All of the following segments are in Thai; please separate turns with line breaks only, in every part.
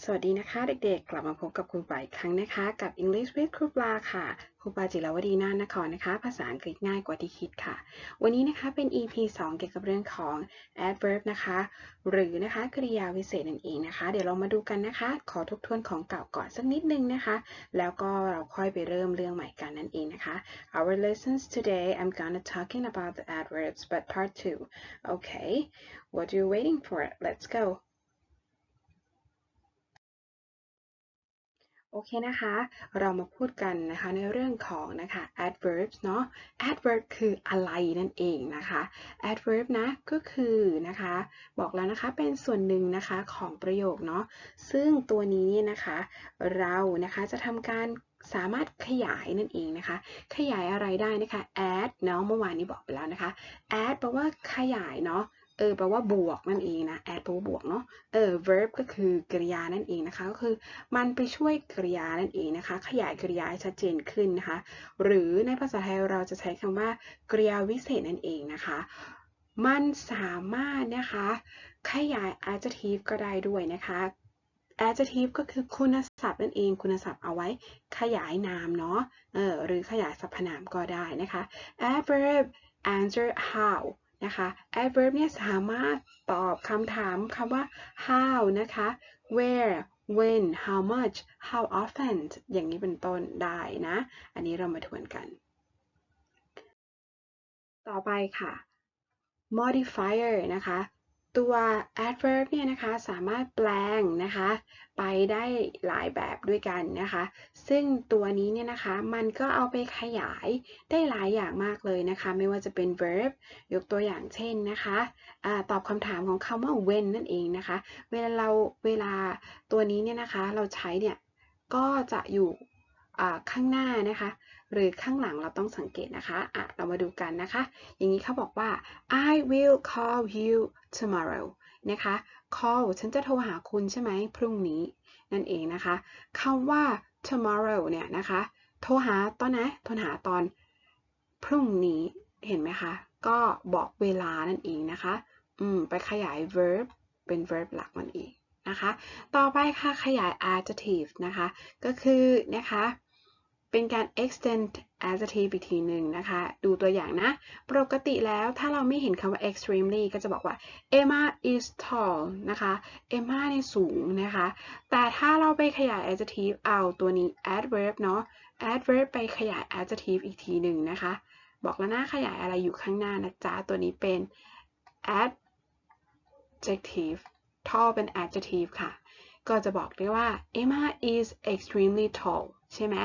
สวัสดีนะคะเด็กๆ กลับมาพบกับครูปลาอีกครั้งนะคะ กับ English with ครูปลาค่ะ ครูปลาจิรวดีนานครนะคะ ภาษาอังกฤษง่ายกว่าที่คิดค่ะ วันนี้นะคะเป็น EP 2 เกี่ยวกับเรื่องของ adverb นะคะ หรือนะคะกริยาวิเศษนั่นเองนะคะ เดี๋ยวเรามาดูกันนะคะ ขอทบทวนของเก่าก่อนสักนิดนึงนะคะ แล้วก็เราค่อยไปเริ่มเรื่องใหม่กันนั่นเองนะคะ Our lessons today I'm gonna talking about the adverbs but part 2 okay what are you waiting for let's go โอเคนะคะ เรามาพูดกันนะคะในเรื่องของนะคะ adverbs เนาะ adverb คืออะไรนั่นเองนะคะ adverb นะก็คือนะคะ บอกแล้วนะคะเป็นส่วนหนึ่งนะคะของประโยคเนาะซึ่งตัวนี้นะคะเรานะคะจะทำการสามารถขยายนั่นเองนะคะ ขยายอะไรได้นะคะ add เนาะเมื่อวานนี้บอกไปแล้วนะคะ add แปลว่าขยายเนาะ เออแปลว่าบวกนั่นเองนะ add แปลว่าบวกเนาะ เออ verb ก็คือกริยานั่นเองนะคะ ก็คือมันไปช่วยกริยานั่นเองนะคะ ขยายกริยาให้ชัดเจนขึ้นนะคะ หรือในภาษาไทยเราจะใช้คำว่ากริยาวิเศษนั่นเองนะคะ มันสามารถนะคะ ขยาย adjective ก็ได้ด้วยนะคะ adjective ก็คือคุณศัพท์นั่นเอง คุณศัพท์เอาไว้ขยายนามเนาะ เออ หรือขยายสรรพนามก็ได้นะคะ adverb answer how นะคะ adverb เนี่ยสามารถตอบคำถามคำว่า how นะคะ where when how much how often อย่างนี้เป็นต้นได้นะ อันนี้เรามาทวนกัน ต่อไปค่ะ modifier นะคะ ตัว adverb เนี่ยนะคะสามารถแปลงนะคะไปได้หลายแบบด้วยกันนะคะ ซึ่งตัวนี้เนี่ยนะคะมันก็เอาไปขยายได้หลายอย่างมากเลยนะคะ ไม่ว่าจะเป็น verb ยกตัวอย่างเช่นนะคะอะตอบคำถามของคำว่า when นั่นเองนะคะ เวลาเราเวลาตัวนี้เนี่ยนะคะเราใช้เนี่ยก็จะอยู่ ข้างหน้านะคะ หรือข้างหลังเราต้องสังเกตนะคะะเรามาดูกันนะคะ อย่างนี้เขาบอกว่า I will call you tomorrow นะคะ call ฉันจะโทรหาคุณใช่ไหมพรุ่งนี้นั่นเองนะคะคำว่า tomorrow เนี่ยนะคะ โทรหาตอนไหนโทรหาตอนพรุ่งนี้เห็นไหมคะ ก็บอกเวลานั่นเองนะคะ อืม ไปขยาย verb เป็น verb หลักมันเองนะคะ ต่อไปค่ะขยาย adjective นะคะ ก็คือนะคะ เป็นการ extend adjective อีกทีหนึ่งนะคะ ดูตัวอย่างนะ ปกติแล้วถ้าเราไม่เห็นคำว่า extremely ก็จะบอกว่า Emma is tall นะคะ Emma เนี่ยสูงนะคะ แต่ถ้าเราไปขยาย adjective เอาตัวนี้ adverb เนาะ adverb ไปขยาย adjective อีกทีหนึ่งนะคะ บอกแล้วนะขยายอะไรอยู่ข้างหน้านะจ๊ะ ตัวนี้เป็น adjective tall เป็น adjective ค่ะ ก็จะบอกได้ว่า Emma is extremely tall ใช่ไหม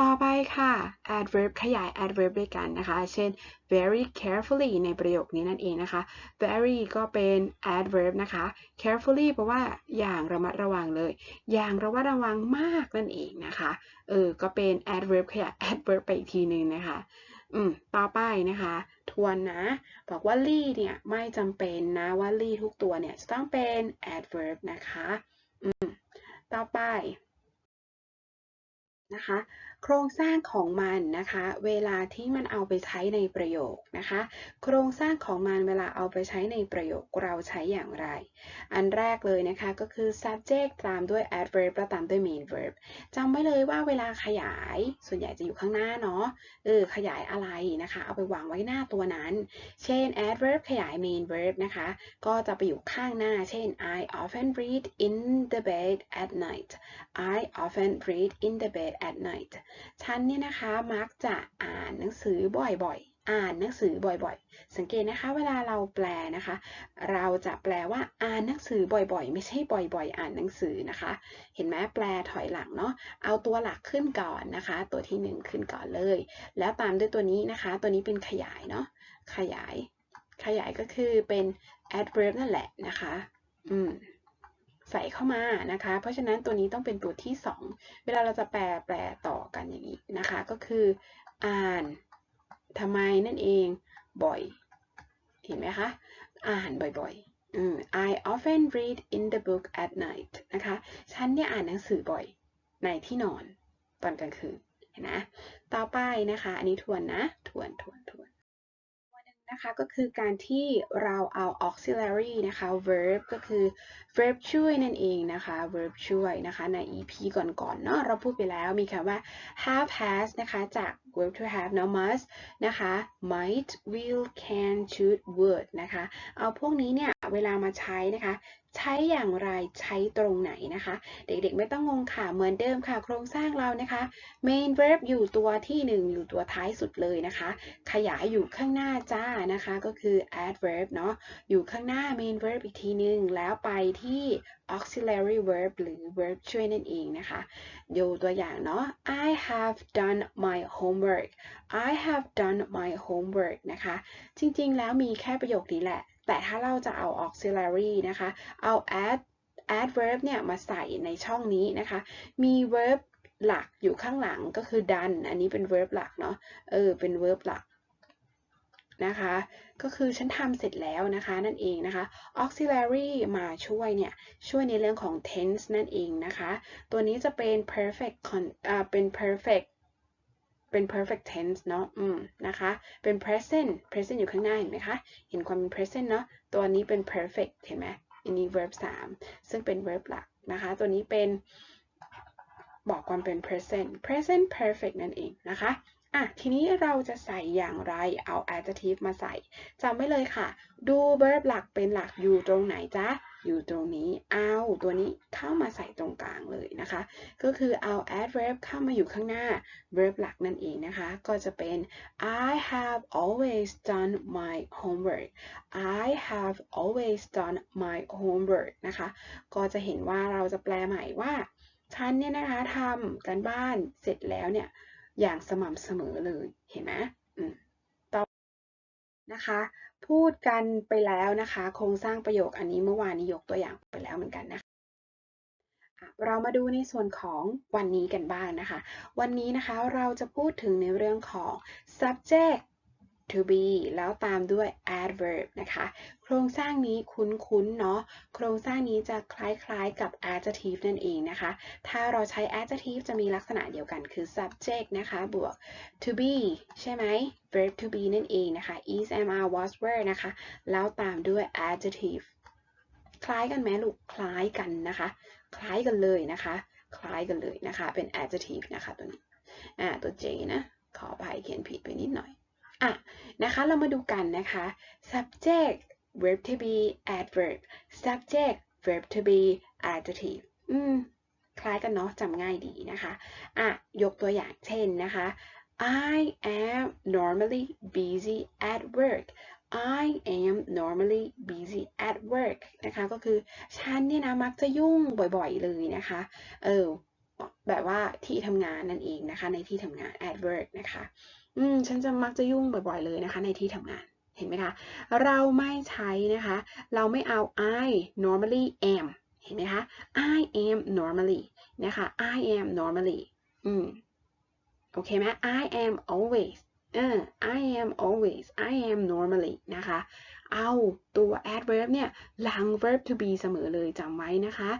ต่อไปค่ะ adverb ขยาย adverb ด้วยกันนะคะ เช่น very carefully ในประโยคนี้นั่นเองนะคะ very ก็เป็น adverb นะคะ carefully แปลว่าอย่างระมัดระวังเลย อย่างระมัดระวังมากนั่นเองนะคะ เออ ก็เป็น adverb ขยาย adverb ไปอีกทีหนึ่งนะคะ อืม ต่อไปนะคะ ทวนนะ บอกว่า ly เนี่ยไม่จำเป็นนะว่า ly ทุกตัวเนี่ยจะต้องเป็น adverb นะคะ อืม ต่อไปนะคะโครงสร้างของมันนะคะ เวลาที่มันเอาไปใช้ในประโยคนะคะ โครงสร้างของมันเวลาเอาไปใช้ในประโยคเราใช้อย่างไร อันแรกเลยนะคะก็คือ subject ตามด้วย adverb แล้วตามด้วย main verb จำไว้เลยว่าเวลาขยาย ส่วนใหญ่จะอยู่ข้างหน้าเนาะเออขยายอะไรนะคะ เอาไปวางไว้หน้าตัวนั้น เช่น adverb ขยาย main verb นะคะ ก็จะไปอยู่ข้างหน้า เช่น I often read in the bed at night I often read in the bed at night ฉันเนี่ยนะคะมักจะอ่านหนังสือบ่อยๆ อ่านหนังสือบ่อยๆ สังเกตนะคะเวลาเราแปลนะคะ เราจะแปลว่าอ่านหนังสือบ่อยๆ ไม่ใช่บ่อยๆ อ่านหนังสือนะคะ เห็นไหมแปลถอยหลังเนาะเอาตัวหลักขึ้นก่อนนะคะ ตัวที่ 1 ขึ้นก่อนเลย แล้วตามด้วยตัวนี้นะคะ ตัวนี้เป็นขยายเนาะขยาย ขยายก็คือเป็น adverb นั่นแหละนะคะ อืม ใส่เข้ามานะคะ เพราะฉะนั้นตัวนี้ต้องเป็นตัวที่ 2 เวลาเราจะแปลแปลต่อกันอย่างนี้นะคะ ก็คือ อ่านทำไมนั่นเองบ่อย เห็นไหมคะ อ่านบ่อยๆ I often read in the book at night นะคะ ฉันเนี่ยอ่านหนังสือบ่อยในที่นอนตอนกลางคืนเห็นนะ ต่อไปนะคะ อันนี้ทวนนะ ทวนทวนทวน นะคะก็คือการที่เราเอา auxiliary นะคะ verb ก็คือ verb ช่วยนั่นเองนะคะ verb ช่วยนะคะใน EP ก่อนๆเนาะเราพูดไปแล้วมีคำว่า have has นะคะจาก verb to have เนาะ must นะคะ might will can should would นะคะ เอาพวกนี้เนี่ย เวลามาใช้นะคะ ใช้อย่างไรใช้ตรงไหนนะคะ เด็กๆไม่ต้องงงค่ะ เหมือนเดิมค่ะ โครงสร้างเรานะคะ main verb อยู่ตัวที่หนึ่งอยู่ตัวท้ายสุดเลยนะคะ ขยายอยู่ข้างหน้าจ้านะคะ ก็คือ adverb เนาะอยู่ข้างหน้า main verb อีกทีหนึ่งแล้วไปที่ auxiliary verb หรือ verb ช่วยนั่นเองนะคะ ดูตัวอย่างเนาะ I have done my homework I have done my homework นะคะ จริงๆ แล้วมีแค่ประโยคนี้แหละ แต่ถ้าเราจะเอา auxiliary นะคะ เอา add adverb เนี่ยมาใส่ในช่องนี้นะคะ มี verb หลักอยู่ข้างหลังก็คือ done อันนี้เป็น verb หลักเนาะ เออ เป็น verb หลัก นะคะ ก็คือฉันทำเสร็จแล้วนะคะนั่นเองนะคะ auxiliary มาช่วยเนี่ย ช่วยในเรื่องของ tense นั่นเองนะคะ ตัวนี้จะเป็น perfect con อ่าเป็น perfect เป็น perfect tense เนาะอืมนะคะ เป็น present present อยู่ข้างหน้าเห็นไหมคะ เห็นความเป็น present เนาะตัวนี้เป็น perfect เห็นไหมอันนี้ verb 3 ซึ่งเป็น verb หลักนะคะ ตัวนี้เป็นบอกความเป็น present present perfect นั่นเองนะคะ อะทีนี้เราจะใส่อย่างไรเอา adjective มาใส่จำไว้เลยค่ะ ดู verb หลักเป็นหลักอยู่ตรงไหนจ๊ะอยู่ตรงนี้เอาตัวนี้เข้ามาใส่ตรงกลางเลยนะคะ ก็คือเอา adverb เข้ามาอยู่ข้างหน้า verb หลักนั่นเองนะคะ ก็จะเป็น I have always done my homework I have always done my homework นะคะ ก็จะเห็นว่าเราจะแปลใหม่ว่า ฉันเนี่ยนะคะทำการบ้านเสร็จแล้วเนี่ย อย่างสม่ำเสมอเลย เห็นไหมต่อนะคะ พูดกันไปแล้วนะคะ โครงสร้างประโยคอันนี้เมื่อวานนี้ยกตัวอย่างไปแล้วเหมือนกันนะคะเรามาดูในส่วนของวันนี้กันบ้างนะคะ วันนี้นะคะเราจะพูดถึงในเรื่องของ subject to be แล้วตามด้วย adverb นะคะ โครงสร้างนี้คุ้นๆ เนาะ โครงสร้างนี้จะคล้ายๆกับ adjective นั่นเองนะคะ ถ้าเราใช้ adjective จะมีลักษณะเดียวกันคือ subject นะคะ บวก to be ใช่ไหม verb to be นั่นเองนะคะ is am are was were นะคะ แล้วตามด้วย adjective คล้ายกันไหมลูก คล้ายกันนะคะ คล้ายกันเลยนะคะ คล้ายกันเลยนะคะ เป็น adjective นะคะตัวนี้ อ่า ตัว J นะ ขออภัยเขียนผิดไปนิดหน่อย อะนะคะเรามาดูกันนะคะ subject verb to be adverb subject verb to be adjective อืมคล้ายกันเนาะจำง่ายดีนะคะอะยกตัวอย่างเช่นนะคะ I am normally busy at work I am normally busy at work นะคะก็คือฉันเนี่ยนะมักจะยุ่งบ่อยๆเลยนะคะเออแบบว่าที่ทำงานนั่นเองนะคะในที่ทำงาน at work นะคะ อืมฉันจะมักจะยุ่งบ่อยๆเลยนะคะ ในที่ทำงานเห็นไหมคะ เราไม่ใช้นะคะ เราไม่เอา I normally am เห็นไหมคะ I am normally นะคะ I am normally อืมโอเคไหม I am always เออ I am always I am normally นะคะ เอาตัว adverb เนี่ย หลัง verb to be เสมอเลยจำไว้นะคะ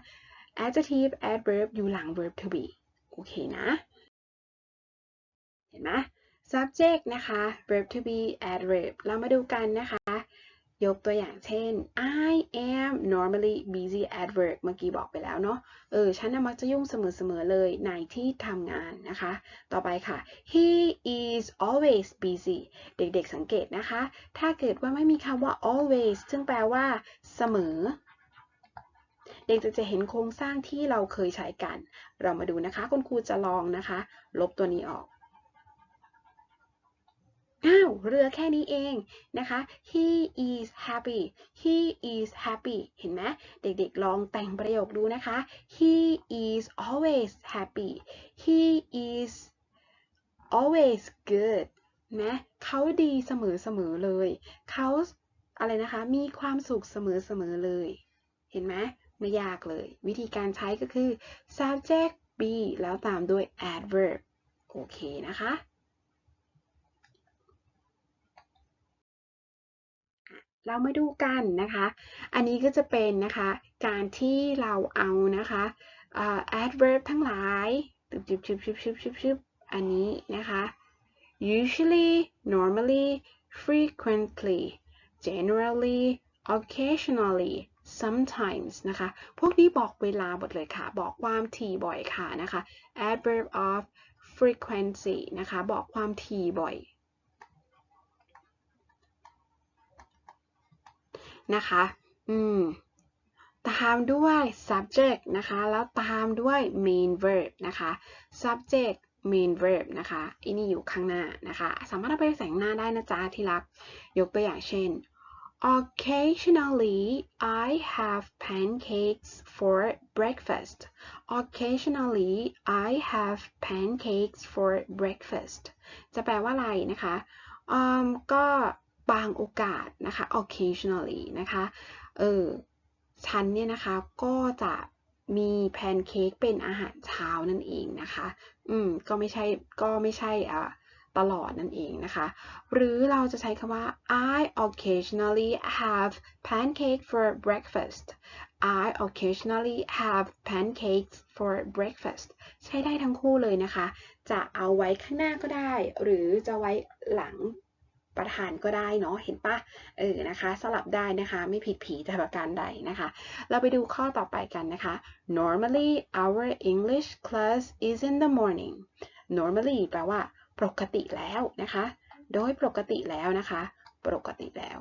adjective adverb อยู่หลัง verb to be โอเคนะ เห็นไหม subject นะคะ verb to be adverb เรามาดูกันนะคะ ยกตัวอย่างเช่น I am normally busy at work เมื่อกี้บอกไปแล้วเนาะ เออ ฉันน่ะมักจะยุ่งเสมอๆเลยในที่ทำงานนะคะ ต่อไปค่ะ he is always busy เด็กๆสังเกตนะคะ ถ้าเกิดว่าไม่มีคำว่า always ซึ่งแปลว่าเสมอเด็กจะเห็นโครงสร้างที่เราเคยใช้กัน เรามาดูนะคะ คุณครูจะลองนะคะ ลบตัวนี้ออก อ้าวเรือแค่นี้เองนะคะ he is happy he is happy เห็นไหมเด็กๆลองแต่งประโยคดูนะคะ he is always happy he is always good นะเขาดีเสมอๆเลย เขาอะไรนะคะ มีความสุขเสมอๆเลย เห็นไหมไม่ยากเลย วิธีการใช้ก็คือ subject be แล้วตามด้วย adverb โอเคนะคะ เรามาดูกันนะคะ อันนี้ก็จะเป็นนะคะ การที่เราเอานะคะ adverb ทั้งหลายตึบชิบชิบชิบชิบชิบชิบอันนี้นะคะ usually normally frequently generally occasionally sometimes นะคะ พวกนี้บอกเวลาหมดเลยค่ะ บอกความถี่บ่อยค่ะนะคะ adverb of frequency นะคะ บอกความถี่บ่อย นะคะ อืม ตามด้วย subject นะคะ แล้วตามด้วย main verb นะคะ subject main verb นะคะอันนี้อยู่ข้างหน้านะคะ สามารถเอาไปแสงหน้าได้นะจ๊ะที่รัก ยกตัวอย่างเช่น Occasionally I have pancakes for breakfast Occasionally I have pancakes for breakfast จะแปลว่าอะไรนะคะอืมก็ บางโอกาสนะคะ occasionally นะคะ เออ ฉันเนี่ยนะคะก็จะมีแพนเค้กเป็นอาหารเช้านั่นเองนะคะ อืม ก็ไม่ใช่ ก็ไม่ใช่อ่าตลอดนั่นเองนะคะ หรือเราจะใช้คำว่า I occasionally have pancake for breakfast I occasionally have pancakes for breakfast ใช้ได้ทั้งคู่เลยนะคะ จะเอาไว้ข้างหน้าก็ได้ หรือจะไว้หลัง ประธานก็ได้เนาะเห็นปะเออนะคะ สลับได้นะคะ ไม่ผิดผีแต่ประการใดนะคะ เราไปดูข้อต่อไปกันนะคะ normally our English class is in the morning normally แปลว่า ปกติแล้วนะคะ โดยปกติแล้วนะคะ ปกติแล้ว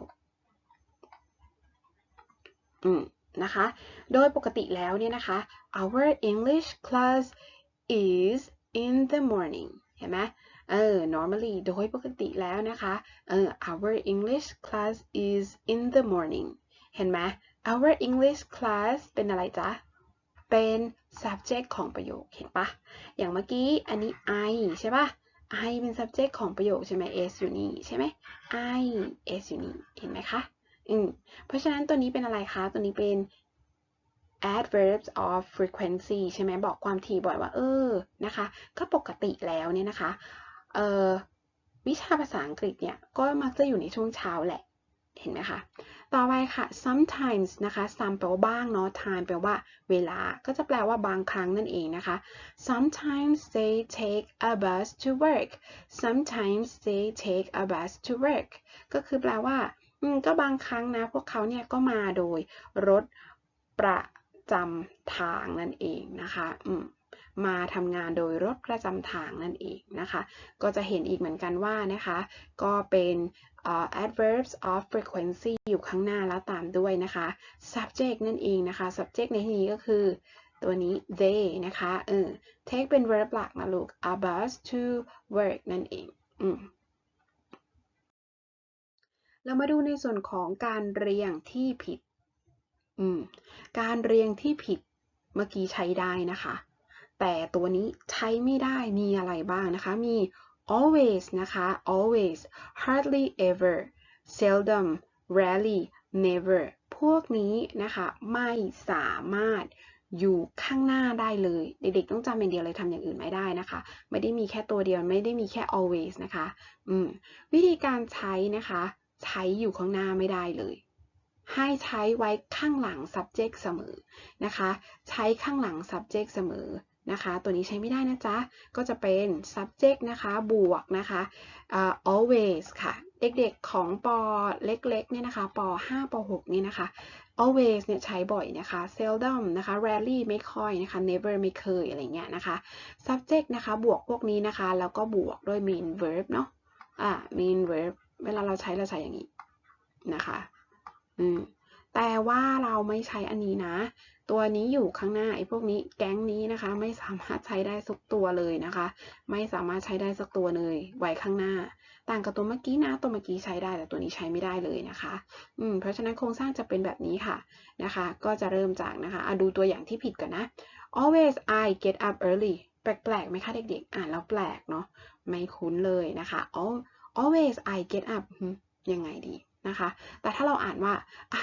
อืมนะคะ โดยปกติแล้วเนี่ยนะคะ our English class is in the morning เห็นไหม เออ normally โดยปกติแล้วนะคะเออ our English class is in the morning เห็นไหม our English class เป็นอะไรจ๊ะ เป็น subject ของประโยค เห็นปะอย่างเมื่อกี้ อันนี้ I ใช่ปะ I เป็น subject ของประโยคใช่ไหม S อยู่นี่ใช่ไหม I S อยู่นี่ เห็นไหมคะ อืม เพราะฉะนั้นตัวนี้เป็นอะไรคะ ตัวนี้เป็น adverbs of frequency ใช่ไหมบอกความถี่บ่อยว่า เออ นะคะ ก็ปกติแล้วเนี่ยนะคะ วิชาภาษาอังกฤษเนี่ย ก็มักจะอยู่ในช่วงเช้าแหละ เห็นไหมคะ ต่อไปค่ะ sometimes นะคะ some แปลว่าบ้างเนาะ time แปลว่าเวลา ก็จะแปลว่าบางครั้งนั่นเองนะคะ sometimes they take a bus to work sometimes they take a bus to work ก็คือแปลว่า ก็บางครั้งนะ พวกเขาเนี่ยก็มาโดยรถประจำทางนั่นเองนะคะ อืม มาทำงานโดยรถประจำทางนั่นเองนะคะ ก็จะเห็นอีกเหมือนกันว่านะคะ ก็เป็น uh, adverbs of frequency อยู่ข้างหน้าแล้วตามด้วยนะคะ subject นั่นเองนะคะ subject ในที่นี้ก็คือตัวนี้ they นะคะเออ take เป็น verb หลักนะลูก a bus to work นั่นเองอืมเรามาดูในส่วนของการเรียงที่ผิด อืม การเรียงที่ผิดเมื่อกี้ใช้ได้นะคะ แต่ตัวนี้ใช้ไม่ได้มีอะไรบ้างนะคะ มี always นะคะ always hardly ever seldom rarely never พวกนี้นะคะ ไม่สามารถอยู่ข้างหน้าได้เลย เด็กๆต้องจำเป็นเดียวเลยทำอย่างอื่นไม่ได้นะคะ ไม่ได้มีแค่ตัวเดียวไม่ได้มีแค่ always นะคะอืมวิธีการใช้นะคะ ใช้อยู่ข้างหน้าไม่ได้เลย ให้ใช้ไว้ข้างหลัง subject เสมอนะคะ ใช้ข้างหลัง subject เสมอ นะคะ ตัวนี้ใช้ไม่ได้นะจ๊ะ ก็จะเป็น subject นะคะบวกนะคะ uh, always ค่ะ เด็กๆของปเล็กๆเนี่ยนะคะป5ป6เนี่ยนะคะ always เนี่ยใช้บ่อยนะคะ seldom นะคะ rarely ไม่ค่อยนะคะ never ไม่เคยอะไรเงี้ยนะคะ subject นะคะบวกพวกนี้นะคะ แล้วก็บวกด้วย main verb เนาะอ่า main verb เวลาเราใช้เราใช้อย่างนี้นะคะ อืม แต่ว่าเราไม่ใช้อันนี้นะ ตัวนี้อยู่ข้างหน้าไอ้พวกนี้แก๊งนี้นะคะ ไม่สามารถใช้ได้สักตัวเลยนะคะ ไม่สามารถใช้ได้สักตัวเลยไว้ข้างหน้า ต่างกับตัวเมื่อกี้นะตัวเมื่อกี้ใช้ได้แต่ตัวนี้ใช้ไม่ได้เลยนะคะ อืมเพราะฉะนั้นโครงสร้างจะเป็นแบบนี้ค่ะนะคะ ก็จะเริ่มจากนะคะอะดูตัวอย่างที่ผิดก่อนนะ always I get up early แปลกๆไหมคะเด็กๆ อ่านแล้วแปลกเนาะไม่คุ้นเลยนะคะ always I get up ยังไงดี นะคะ แต่ถ้าเราอ่านว่า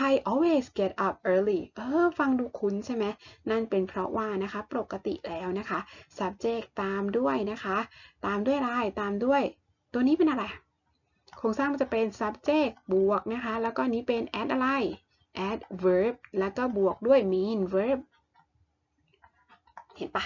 I always get up early เออ ฟังดูคุ้นใช่ไหม นั่นเป็นเพราะว่านะคะ ปกติแล้วนะคะ subject ตามด้วยนะคะ ตามด้วยอะไรตามด้วย ตัวนี้เป็นอะไร โครงสร้างมันจะเป็น subject บวกนะคะ แล้วก็นี้เป็น add อะไร add verb แล้วก็บวกด้วย mean verb เห็นปะ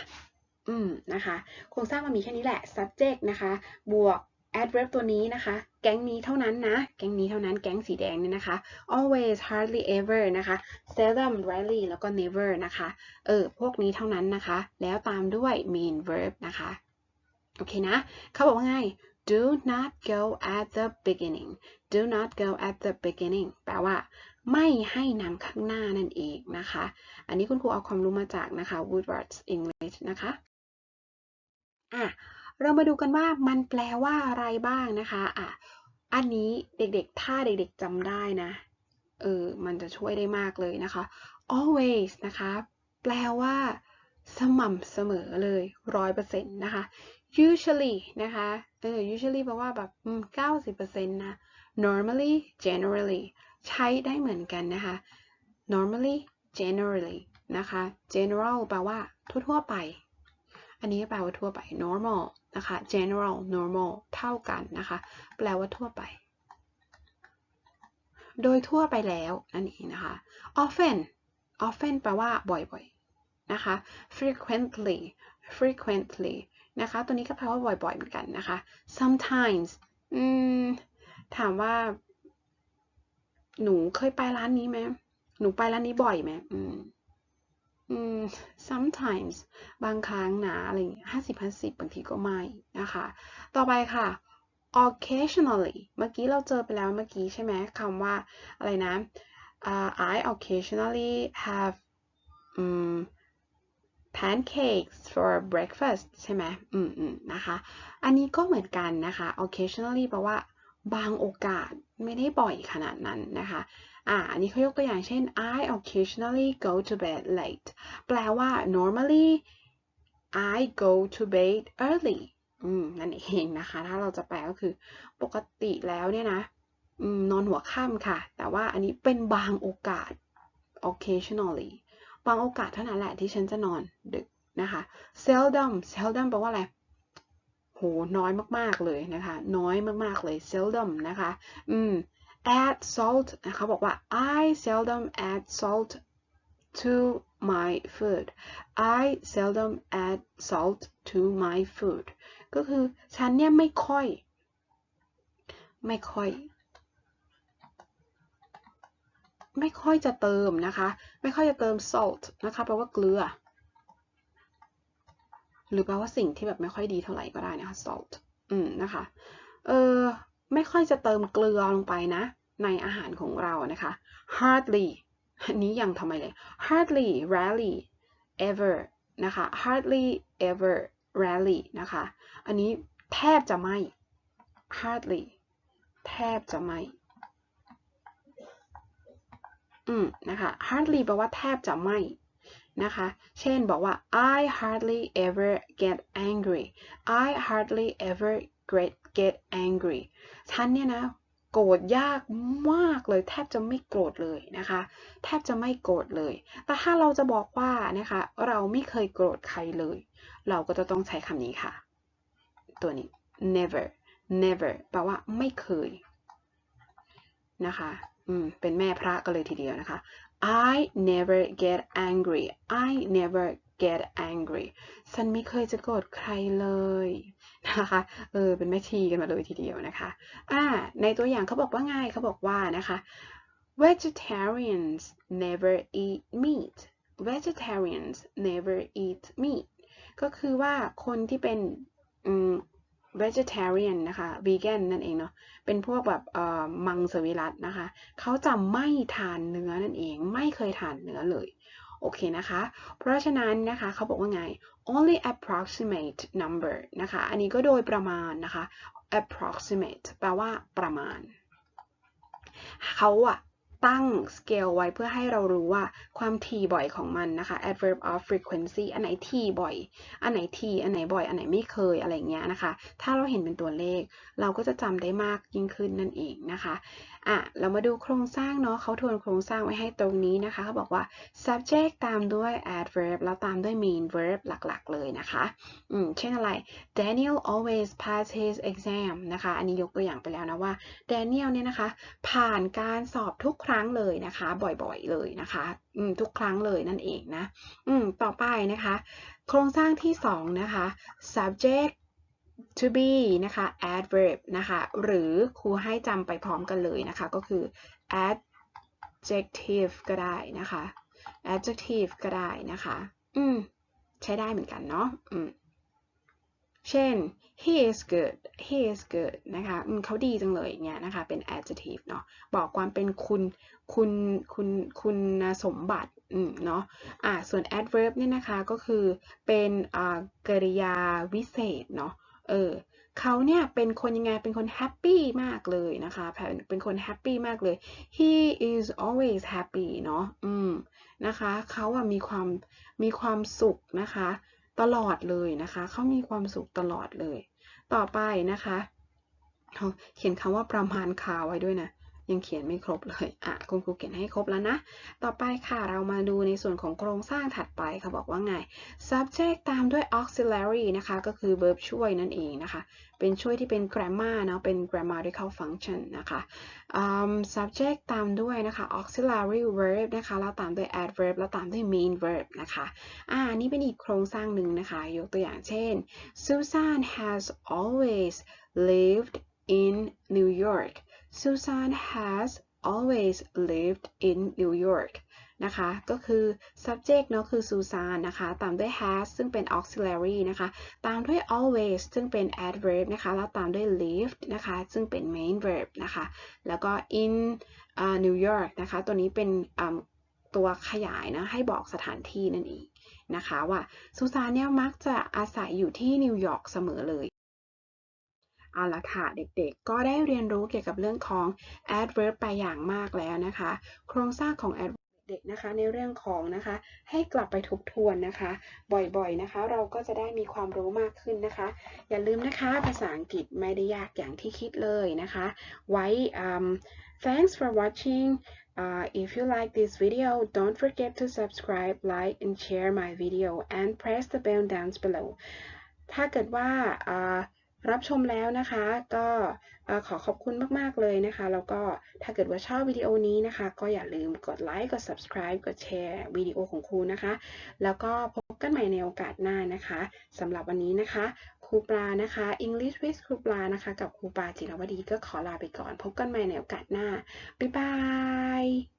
อืมนะคะ โครงสร้างมันมีแค่นี้แหละ subject นะคะ บวก adverb ตัวนี้นะคะ แก๊งนี้เท่านั้นนะ แก๊งนี้เท่านั้น แก๊งสีแดงเนี่ยนะคะ always hardly ever นะคะ seldom rarely แล้วก็ never นะคะ เออ พวกนี้เท่านั้นนะคะ แล้วตามด้วย mean verb นะคะ โอเคนะ เขาบอกว่าไง do not go at the beginning do not go at the beginning แปลว่า ไม่ให้นำข้างหน้านั่นเองนะคะ อันนี้คุณครูเอาความรู้มาจากนะคะ Woodward's English นะคะ อะ เรามาดูกันว่ามันแปลว่าอะไรบ้างนะคะอะอันนี้เด็กๆ ถ้าเด็กๆจำได้นะ เออ มันจะช่วยได้มากเลยนะคะ always นะคะ แปลว่า สม่ำเสมอเลยร้อยเปอร์เซ็นต์นะคะ usually นะคะ เออ usually แปลว่าแบบเก้าสิบเปอร์เซ็นต์นะ normally generally ใช้ได้เหมือนกันนะคะ normally generally นะคะ general แปลว่าทั่วๆไป อันนี้แปลว่าทั่วไป normal นะคะ general normal เท่ากันนะคะ แปลว่าทั่วไป โดยทั่วไปแล้วนั่นเองนะคะ often often แปลว่าบ่อยๆ นะคะ frequently frequently นะคะ ตัวนี้ก็แปลว่าบ่อยๆ เหมือนกันนะคะ sometimes ถามว่า หนูเคยไปร้านนี้ไหมหนูไปร้านนี้บ่อยไหมม sometimes บางครั้งนะอะไรอย่างเงี้ยห้าสิบห้าสิบบางทีก็ไม่นะคะ ต่อไปค่ะ occasionally เมื่อกี้เราเจอไปแล้วเมื่อกี้ใช่ไหมคำว่าอะไรนะ uh, I occasionally have um, pancakes for breakfast ใช่ไหมอืมอืมนะคะ อันนี้ก็เหมือนกันนะคะ occasionally แปลว่าบางโอกาสไม่ได้บ่อยขนาดนั้นนะคะ อ่าอันนี้เขายกตัวอย่างเช่น I occasionally go to bed late แปลว่า normally I go to bed early อืมนั่นเองนะคะ ถ้าเราจะแปลก็คือปกติแล้วเนี่ยนะอืมนอนหัวค่ำค่ะ แต่ว่าอันนี้เป็นบางโอกาส occasionally บางโอกาสเท่านั้นแหละที่ฉันจะนอนดึกนะคะ seldom seldom แปลว่าอะไรโหน้อยมากๆเลยนะคะ น้อยมากๆเลย seldom นะคะ อืม add salt นะคะบอกว่า I seldom add salt to my food I seldom add salt to my food ก็คือฉันเนี่ยไม่ค่อย ไม่ค่อย ไม่ค่อยจะเติมนะคะ ไม่ค่อยจะเติม salt นะคะแปลว่าเกลือ หรือแปลว่าสิ่งที่แบบไม่ค่อยดีเท่าไหร่ก็ได้นะคะ salt อืมนะคะ เออ ไม่ค่อยจะเติมเกลือลงไปนะ ในอาหารของเรานะคะ hardly อันนี้ยังทำไมเลย hardly rarely ever นะคะ hardly ever rarely นะคะ อันนี้แทบจะไม่ hardly แทบจะไม่ อืม นะคะ hardly แปลว่าแทบจะไม่ นะคะ เช่นบอกว่า I hardly ever get angry I hardly ever get get angry ฉันเนี่ยนะโกรธยากมากเลย แทบจะไม่โกรธเลยนะคะ แทบจะไม่โกรธเลย แต่ถ้าเราจะบอกว่านะคะ เราไม่เคยโกรธใครเลย เราก็จะต้องใช้คำนี้ค่ะ ตัวนี้ never never แปลว่าไม่เคยนะคะอืมเป็นแม่พระกันเลยทีเดียวนะคะ I never get angry I never get angry ฉันไม่เคยจะโกรธใครเลยนะคะ เออ เป็นแม่ชีกันมาเลยทีเดียวนะคะ อ่า ในตัวอย่างเขาบอกว่าไงเขาบอกว่านะคะ vegetarians never eat meat vegetarians never eat meat ก็คือว่าคนที่เป็น vegetarian นะคะ vegan นั่นเองเนาะ เป็นพวกแบบมังสวิรัตนะคะ เขาจะไม่ทานเนื้อนั่นเอง ไม่เคยทานเนื้อเลย โอเคนะคะ เพราะฉะนั้นนะคะเขาบอกว่าไง only approximate number นะคะ อันนี้ก็โดยประมาณนะคะ approximate แปลว่าประมาณ เขาอะตั้ง scale ไว้เพื่อให้เรารู้ว่าความถี่บ่อยของมันนะคะ adverb of frequency อันไหนถี่บ่อย อันไหนถี่ อันไหนบ่อย อันไหนไม่เคย อะไรเงี้ยนะคะ ถ้าเราเห็นเป็นตัวเลข เราก็จะจำได้มากยิ่งขึ้นนั่นเองนะคะ อะเรามาดูโครงสร้างเนาะเขาทวนโครงสร้างไว้ให้ตรงนี้นะคะเขาบอกว่า subject ตามด้วย adverb แล้วตามด้วย main verb หลักๆ เลยนะคะอืมเช่นอะไร Daniel always pass his exam นะคะ อันนี้ยกตัวอย่างไปแล้วนะว่า Daniel เนี่ยนะคะ ผ่านการสอบทุกครั้งเลยนะคะ บ่อยๆเลยนะคะอืมทุกครั้งเลยนั่นเองนะอืมต่อไปนะคะ โครงสร้างที่สองนะคะ subject to be นะคะ adverb นะคะหรือครูให้จำไปพร้อมกันเลยนะคะก็คือ adjective ก็ได้นะคะ adjective ก็ได้นะคะ อืม ใช้ได้เหมือนกันเนาะอืมเช่น he is good he is good นะคะอืมเขาดีจังเลยเงี้ยนะคะ เป็น adjective เนาะบอกความเป็นคุณ คุณ คุณ คุณสมบัติ อืม เนาะอ่าส่วน adverb เนี่ยนะคะ ก็คือเป็นอ่ากริยาวิเศษเนาะ เออเขาเนี่ยเป็นคนยังไง เป็นคนแฮปปี้มากเลยนะคะ เป็นคนแฮปปี้มากเลย he is always happy เนาะอืม นะคะ เขาอะมีความ มีความสุขนะคะ ตลอดเลยนะคะ เขามีความสุขตลอดเลย ต่อไปนะคะ เขาเขียนคำว่าประมาณคาไว้ด้วยนะ ยังเขียนไม่ครบเลย อะ คุณครูเขียนให้ครบแล้วนะ ต่อไปค่ะ เรามาดูในส่วนของโครงสร้างถัดไปเขาบอกว่าไง subject ตามด้วย auxiliary นะคะ ก็คือ verb ช่วยนั่นเองนะคะ เป็นช่วยที่เป็น grammar เนาะ เป็น grammatical function นะคะ um, subject ตามด้วยนะคะ auxiliary verb นะคะ แล้วตามด้วย adverb แล้วตามด้วย main verb นะคะ อ่า นี่เป็นอีกโครงสร้างหนึ่งนะคะ ยกตัวอย่างเช่น Susan has always lived in New York Susan has always lived in New York นะคะ ก็คือ subject เนาะคือ Susan นะคะ ตามด้วย has ซึ่งเป็น auxiliary นะคะ ตามด้วย always ซึ่งเป็น adverb นะคะ แล้วตามด้วย lived นะคะ ซึ่งเป็น main verb นะคะ แล้วก็ in uh, New York นะคะ ตัวนี้เป็นตัวขยายนะ ให้บอกสถานที่นั่นเองนะคะว่า ซูซานเนี่ยมักจะอาศัยอยู่ที่นิวยอร์กเสมอเลย เอาละค่ะ เด็กๆ ก็ได้เรียนรู้เกี่ยวกับเรื่องของ adverb ไปอย่างมากแล้วนะคะ โครงสร้างของ adverb เด็กนะคะในเรื่องของนะคะ ให้กลับไปทบทวนนะคะ บ่อยๆนะคะ เราก็จะได้มีความรู้มากขึ้นนะคะ อย่าลืมนะคะภาษาอังกฤษไม่ได้ยากอย่างที่คิดเลยนะคะ ไว้ um, thanks for watching Uh, if you like this video, don't forget to subscribe, like, and share my video and press the bell down below. ถ้าเกิดว่า รับชมแล้วนะคะ ก็ขอขอบคุณมาก ๆ เลยนะคะ แล้วก็ถ้าเกิดว่าชอบวิดีโอนี้นะคะ ก็อย่าลืมกดไลค์กด subscribe กดแชร์วิดีโอของครูนะคะ แล้วก็พบกันใหม่ในโอกาสหน้านะคะสำหรับวันนี้นะคะครูปลานะคะ English with ครูปลานะคะ กับครูปลาจิรวดีก็ขอลาไปก่อน พบกันใหม่ในโอกาสหน้า บ๊ายบาย